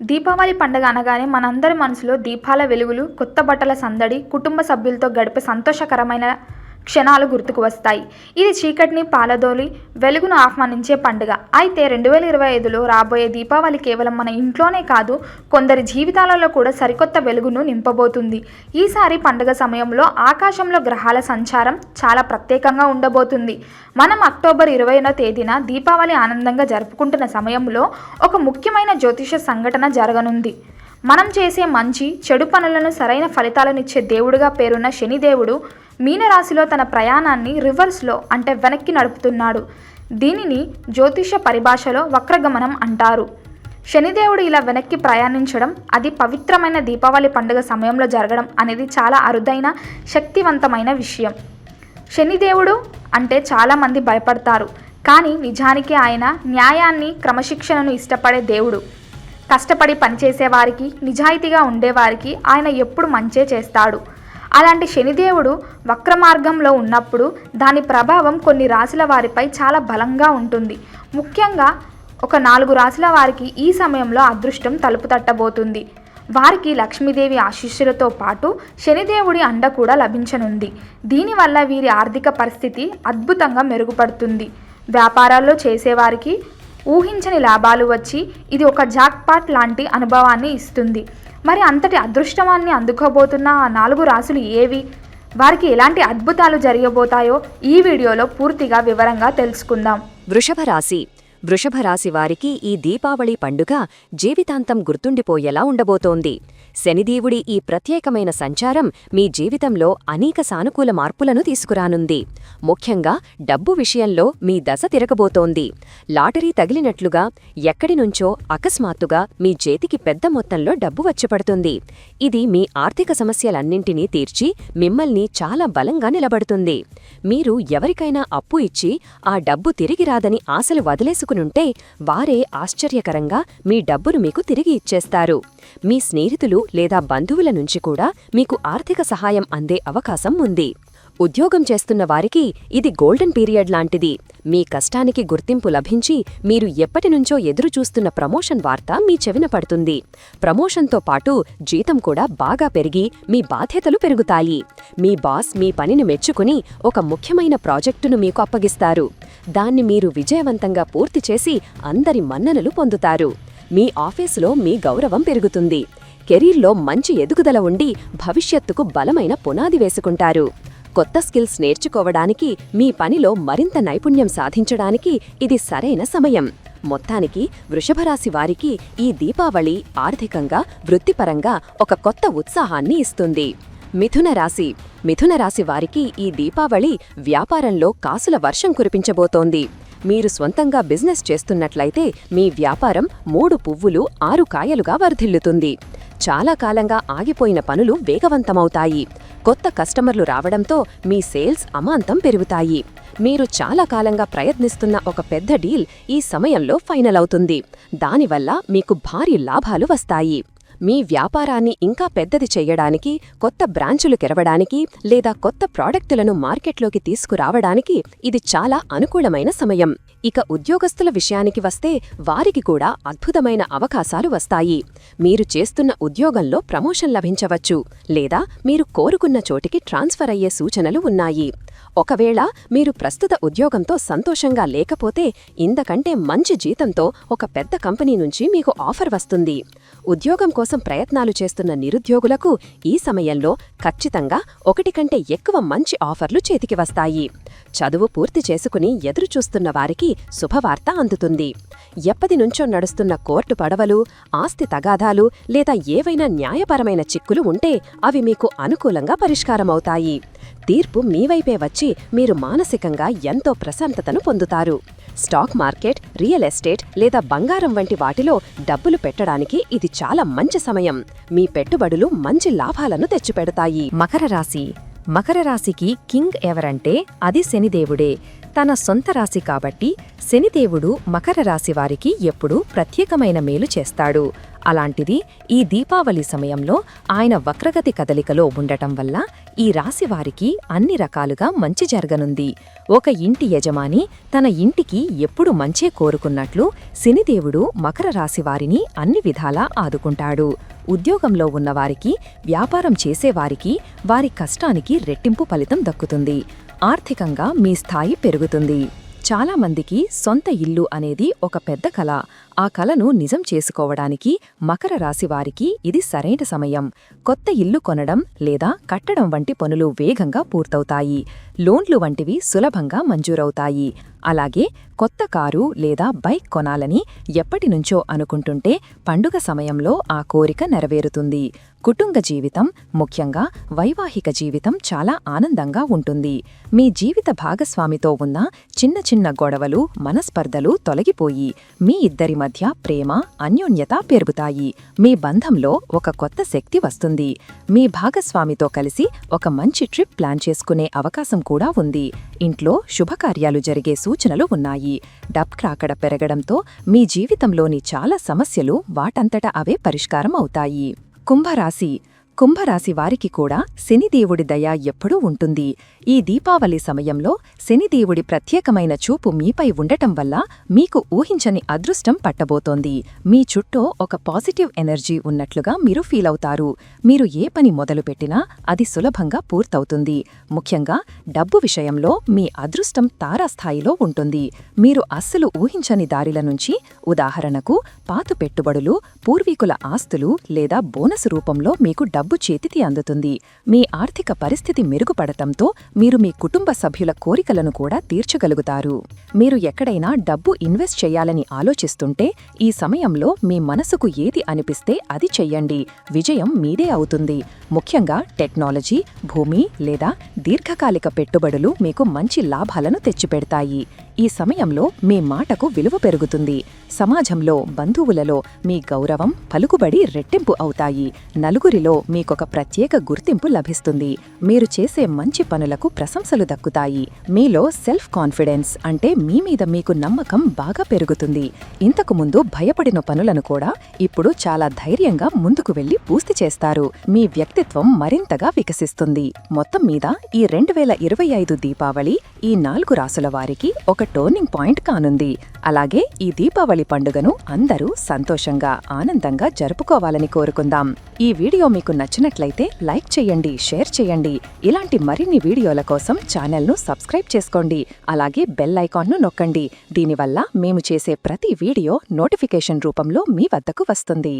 దీపావళి పండుగ అనగానే మనందరి మనసులో దీపాల వెలుగులు కొత్త బట్టల సందడి కుటుంబ సభ్యులతో గడిపే సంతోషకరమైన క్షణాలు గుర్తుకు వస్తాయి. ఇది చీకటిని పాలదోలి వెలుగును ఆహ్వానించే పండుగ. అయితే రెండు వేల ఇరవై ఐదులో రాబోయే దీపావళి కేవలం మన ఇంట్లోనే కాదు కొందరి జీవితాలలో కూడా సరికొత్త వెలుగును నింపబోతుంది. ఈసారి పండుగ సమయంలో ఆకాశంలో గ్రహాల సంచారం చాలా ప్రత్యేకంగా ఉండబోతుంది. మనం అక్టోబర్ ఇరవైన తేదీన దీపావళి ఆనందంగా జరుపుకుంటున్న సమయంలో ఒక ముఖ్యమైన జ్యోతిష సంఘటన జరగనుంది. మనం చేసే మంచి చెడు పనులను సరైన ఫలితాలనిచ్చే దేవుడుగా పేరున్న శనిదేవుడు మీనరాశిలో తన ప్రయాణాన్ని రివర్స్లో అంటే వెనక్కి నడుపుతున్నాడు. దీనిని జ్యోతిష పరిభాషలో వక్రగమనం అంటారు. శనిదేవుడు ఇలా వెనక్కి ప్రయాణించడం అది పవిత్రమైన దీపావళి పండుగ సమయంలో జరగడం అనేది చాలా అరుదైన శక్తివంతమైన విషయం. శనిదేవుడు అంటే చాలామంది భయపడతారు కానీ నిజానికి ఆయన న్యాయాన్ని క్రమశిక్షణను ఇష్టపడే దేవుడు. కష్టపడి పనిచేసేవారికి నిజాయితీగా ఉండేవారికి ఆయన ఎప్పుడు మంచే చేస్తాడు. అలాంటి శనిదేవుడు వక్ర మార్గంలో ఉన్నప్పుడు దాని ప్రభావం కొన్ని రాశుల వారిపై చాలా బలంగా ఉంటుంది. ముఖ్యంగా ఒక నాలుగు రాశుల వారికి ఈ సమయంలో అదృష్టం తలుపు తట్టబోతుంది. వారికి లక్ష్మీదేవి ఆశీస్సులతో పాటు శనిదేవుడి అండ కూడా లభించనుంది. దీనివల్ల వీరి ఆర్థిక పరిస్థితి అద్భుతంగా మెరుగుపడుతుంది. వ్యాపారాల్లో చేసేవారికి ఊహించని లాభాలు వచ్చి ఇది ఒక జాక్పాట్ లాంటి అనుభవాన్ని ఇస్తుంది. మరి అంతటి అదృష్టమాన్ని అందుకోబోతున్న ఆ నాలుగు రాసులు ఏవి? వారికి ఎలాంటి అద్భుతాలు జరగబోతాయో ఈ వీడియోలో పూర్తిగా వివరంగా తెలుసుకుందాం. వృషభ రాశి. వృషభరాశి వారికి ఈ దీపావళి పండుగ జీవితాంతం గుర్తుండిపోయేలా ఉండబోతోంది. శనిదేవుడి ఈ ప్రత్యేకమైన సంచారం మీ జీవితంలో అనేక సానుకూల మార్పులను తీసుకురానుంది. ముఖ్యంగా డబ్బు విషయంలో మీ దశ తిరగబోతోంది. లాటరీ తగిలినట్లుగా ఎక్కడి నుంచో అకస్మాత్తుగా మీ చేతికి పెద్ద మొత్తంలో డబ్బు వచ్చిపడుతుంది. ఇది మీ ఆర్థిక సమస్యలన్నింటినీ తీర్చి మిమ్మల్ని చాలా బలంగా నిలబడుతుంది. మీరు ఎవరికైనా అప్పు ఇచ్చి ఆ డబ్బు తిరిగి రాదని ఆశలు వదిలేసుకునుంటే వారే ఆశ్చర్యకరంగా మీ డబ్బును మీకు తిరిగి ఇచ్చేస్తారు. మీ స్నేహితులు లేదా బంధువుల నుంచి కూడా మీకు ఆర్థిక సహాయం అందే అవకాశం ఉంది. ఉద్యోగం చేస్తున్న వారికి ఇది గోల్డెన్ పీరియడ్ లాంటిది. మీ కష్టానికి గుర్తింపు లభించి మీరు ఎప్పటినుంచో ఎదురుచూస్తున్న ప్రమోషన్ వార్త మీ చెవిన పడుతుంది. ప్రమోషన్తో పాటు జీతం కూడా బాగా పెరిగి మీ బాధ్యతలు పెరుగుతాయి. మీ బాస్ మీ పనిని మెచ్చుకుని ఒక ముఖ్యమైన ప్రాజెక్టును మీకు అప్పగిస్తారు. దాన్ని మీరు విజయవంతంగా పూర్తి చేసి అందరి మన్ననలు పొందుతారు. మీ ఆఫీసులో మీ గౌరవం పెరుగుతుంది. కెరీర్లో మంచి ఎదుగుదల ఉండి భవిష్యత్తుకు బలమైన పునాది వేసుకుంటారు. కొత్త స్కిల్స్ నేర్చుకోవడానికి మీ పనిలో మరింత నైపుణ్యం సాధించడానికి ఇది సరైన సమయం. మొత్తానికి వృషభరాశి వారికి ఈ దీపావళి ఆర్థికంగా వృత్తిపరంగా ఒక కొత్త ఉత్సాహాన్ని ఇస్తుంది. మిథున రాశి. మిథున రాశి వారికి ఈ దీపావళి వ్యాపారంలో కాసుల వర్షం కురిపించబోతోంది. మీరు స్వంతంగా బిజినెస్ చేస్తున్నట్లయితే మీ వ్యాపారం మూడు పువ్వులు ఆరు కాయలుగా వర్ధిల్లుతుంది. చాలా కాలంగా ఆగిపోయిన పనులు వేగవంతమవుతాయి. కొత్త కస్టమర్లు రావడంతో మీ సేల్స్ అమాంతం పెరుగుతాయి. మీరు చాలా కాలంగా ప్రయత్నిస్తున్న ఒక పెద్ద డీల్ ఈ సమయంలో ఫైనల్ అవుతుంది. దానివల్ల మీకు భారీ లాభాలు వస్తాయి. మీ వ్యాపారాన్ని ఇంకా పెద్దది చేయడానికి కొత్త బ్రాంచులు తెరవడానికి లేదా కొత్త ప్రాడక్టులను మార్కెట్లోకి తీసుకురావడానికి ఇది చాలా అనుకూలమైన సమయం. ఇక ఉద్యోగస్తుల విషయానికి వస్తే వారికి కూడా అద్భుతమైన అవకాశాలు వస్తాయి. మీరు చేస్తున్న ఉద్యోగంలో ప్రమోషన్ లభించవచ్చు లేదా మీరు కోరుకున్న చోటికి ట్రాన్స్ఫర్ అయ్యే సూచనలు ఉన్నాయి. ఒకవేళ మీరు ప్రస్తుత ఉద్యోగంతో సంతోషంగా లేకపోతే ఇంతకంటే మంచి జీతంతో ఒక పెద్ద కంపెనీ నుంచి మీకు ఆఫర్ వస్తుంది. ఉద్యోగం కోసం ప్రయత్నాలు చేస్తున్న నిరుద్యోగులకు ఈ సమయంలో ఖచ్చితంగా ఒకటి కంటే ఎక్కువ మంచి ఆఫర్లు చేతికి వస్తాయి. చదువు పూర్తి చేసుకుని ఎదురుచూస్తున్న వారికి శుభవార్త అందుతుంది. ఎప్పటినుంచో నడుస్తున్న కోర్టు పడవలు ఆస్తి తగాదాలు లేదా ఏవైనా న్యాయపరమైన చిక్కులు ఉంటే అవి మీకు అనుకూలంగా పరిష్కారమవుతాయి. తీర్పు మీవైపే వచ్చి మీరు మానసికంగా ఎంతో ప్రశాంతతను పొందుతారు. స్టాక్ మార్కెట్ రియల్ ఎస్టేట్ లేదా బంగారం వంటి వాటిలో డబ్బులు పెట్టడానికి ఇది చాలా మంచి సమయం. మీ పెట్టుబడులు మంచి లాభాలను తెచ్చిపెడతాయి. మకర రాశి. మకర రాశికి కింగ్ ఎవరంటే అది శనిదేవుడే. తన సొంత రాశి కాబట్టి శనిదేవుడు మకర రాశి వారికి ఎప్పుడూ ప్రత్యేకమైన మేలు చేస్తాడు. అలాంటిది ఈ దీపావళి సమయంలో ఆయన వక్రగతి కదలికలో ఉండటం వల్ల ఈ రాశివారికి అన్ని రకాలుగా మంచి జరగనుంది. ఒక ఇంటి యజమాని తన ఇంటికి ఎప్పుడు మంచే కోరుకున్నట్లు శనిదేవుడు మకర రాశివారిని అన్ని విధాలా ఆదుకుంటాడు. ఉద్యోగంలో ఉన్నవారికి వ్యాపారం చేసేవారికి వారి కష్టానికి రెట్టింపు ఫలితం దక్కుతుంది. ఆర్థికంగా మీ స్థాయి పెరుగుతుంది. చాలామందికి సొంత ఇల్లు అనేది ఒక పెద్ద కళ ఆ కలను నిజం చేసుకోవడానికి మకర రాశి వారికి ఇది సరైన సమయం. కొత్త ఇల్లు కొనడం లేదా కట్టడం వంటి పనులు వేగంగా పూర్తవుతాయి. లోన్లు వంటివి సులభంగా మంజూరవుతాయి. అలాగే కొత్త కారు లేదా బైక్ కొనాలని ఎప్పటినుంచో అనుకుంటుంటే పండుగ సమయంలో ఆ కోరిక నెరవేరుతుంది. కుటుంబ జీవితం ముఖ్యంగా వైవాహిక జీవితం చాలా ఆనందంగా ఉంటుంది. మీ జీవిత భాగస్వామితో ఉన్న చిన్న చిన్న గొడవలు మనస్పర్ధలు తొలగిపోయి మీ ఇద్దరి మధ్య ప్రేమ అన్యోన్యత పెరుగుతాయి. మీ బంధంలో ఒక కొత్త శక్తి వస్తుంది. మీ భాగస్వామితో కలిసి ఒక మంచి ట్రిప్ ప్లాన్ చేసుకునే అవకాశం కూడా ఉంది. ఇంట్లో శుభకార్యాలు జరిగే సూచనలు ఉన్నాయి. డబ్ క్రాకడ పెరగడంతో మీ జీవితంలోని చాలా సమస్యలు వాటంతట అవే పరిష్కారం అవుతాయి కుంభరాశి కుంభరాశి వారికి కూడా శనిదేవుడి దయ ఎప్పుడూ ఉంటుంది. ఈ దీపావళి సమయంలో శనిదేవుడి ప్రత్యేకమైన చూపు మీపై ఉండటం వల్ల మీకు ఊహించని అదృష్టం పట్టబోతోంది. మీ చుట్టూ ఒక పాజిటివ్ ఎనర్జీ ఉన్నట్లుగా మీరు ఫీలవుతారు మీరు ఏ పని మొదలుపెట్టినా అది సులభంగా పూర్తవుతుంది. ముఖ్యంగా డబ్బు విషయంలో మీ అదృష్టం తారాస్థాయిలో ఉంటుంది. మీరు అస్సలు ఊహించని దారిల నుంచి ఉదాహరణకు పాతు పెట్టుబడులు పూర్వీకుల ఆస్తులు లేదా బోనస్ రూపంలో మీకు డబ్బు డబ్బు చేతికి అందుతుంది. మీ ఆర్థిక పరిస్థితి మెరుగుపడటంతో మీరు మీ కుటుంబ సభ్యుల కోరికలను కూడా తీర్చగలుగుతారు. మీరు ఎక్కడైనా డబ్బు ఇన్వెస్ట్ చేయాలని ఆలోచిస్తుంటే ఈ సమయంలో మీ మనసుకు ఏది అనిపిస్తే అది చెయ్యండి. విజయం మీదే అవుతుంది. ముఖ్యంగా టెక్నాలజీ భూమి లేదా దీర్ఘకాలిక పెట్టుబడులు మీకు మంచి లాభాలను తెచ్చిపెడతాయి. ఈ సమయంలో మీ మాటకు విలువ పెరుగుతుంది. సమాజంలో బంధువులలో మీ గౌరవం పలుకుబడి రెట్టింపు అవుతాయి. నలుగురిలో మీకొక ప్రత్యేక గుర్తింపు లభిస్తుంది. మీరు చేసే మంచి పనులకు ప్రశంసలు దక్కుతాయి. మీలో సెల్ఫ్ కాన్ఫిడెన్స్ అంటే మీ మీద మీకు నమ్మకం బాగా పెరుగుతుంది. ఇంతకు ముందు భయపడిన పనులను కూడా ఇప్పుడు చాలా ధైర్యంగా ముందుకు వెళ్ళి పూర్తి చేస్తారు. మీ వ్యక్తిత్వం మరింతగా వికసిస్తుంది. మొత్తం మీద ఈ రెండు వేల ఇరవై ఐదు దీపావళి ఈ నాలుగు రాసుల వారికి ఒక టర్నింగ్ పాయింట్ కానుంది. అలాగే ఈ దీపావళి పండుగను అందరూ సంతోషంగా ఆనందంగా జరుపుకోవాలని కోరుకుందాం. ఈ వీడియో మీకు నచ్చినట్లయితే లైక్ చేయండి షేర్ చేయండి. ఇలాంటి మరిన్ని వీడియోల కోసం ఛానల్ను సబ్స్క్రైబ్ చేసుకోండి. అలాగే బెల్ ఐకాన్ను నొక్కండి. దీనివల్ల మేము చేసే ప్రతి వీడియో నోటిఫికేషన్ రూపంలో మీ వద్దకు వస్తుంది.